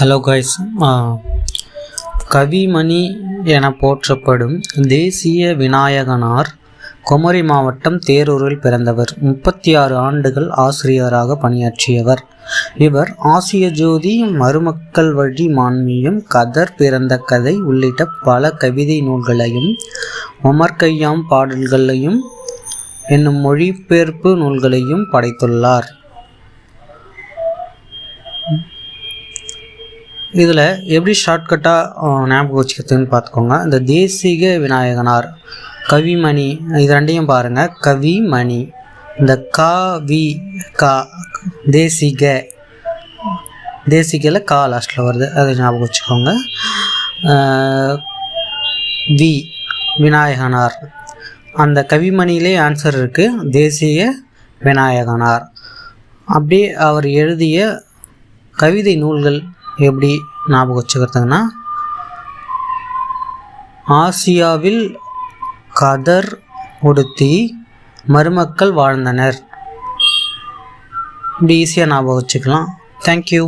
Hello guys Kavimani என போற்றப்படும் தேசிய விநாயகனார் குமரி மாவட்டம் தேரூரில் பிறந்தவர். முப்பத்தி ஆறு ஆண்டுகள் ஆசிரியராக பணியாற்றியவர். இவர் ஆசிய ஜோதி மருமக்கள் வழி மான்மியம் கதர் பிறந்த கதை உள்ளிட்ட பல கவிதை நூல்களையும் உமர் பாடல்களையும் என்னும் மொழிபெயர்ப்பு நூல்களையும் படைத்துள்ளார். இதில் எப்படி ஷார்ட்கட்டாக ஞாபகம் வச்சுக்கிறதுன்னு பார்த்துக்கோங்க. இந்த தேசிக விநாயகனார் கவிமணி இது ரெண்டையும் பாருங்கள் கவிமணி இந்த கா வி கா தேசிக தேசிகையில் கா லாஸ்ட்டில் வருது. அதை ஞாபகம் வச்சுக்கோங்க. வி விநாயகனார். அந்த கவிமணியிலே ஆன்சர் இருக்குது தேசிய விநாயகனார். அப்படியே அவர் எழுதிய கவிதை நூல்கள் எப்படி ஞாபகம் வச்சுக்கிறதுங்கன்னா ஆசியாவில் கதர் உடுத்தி மருமக்கள் வாழ்ந்தனர். இப்படி ஈஸியாக ஞாபகம் வச்சுக்கலாம். தேங்க்யூ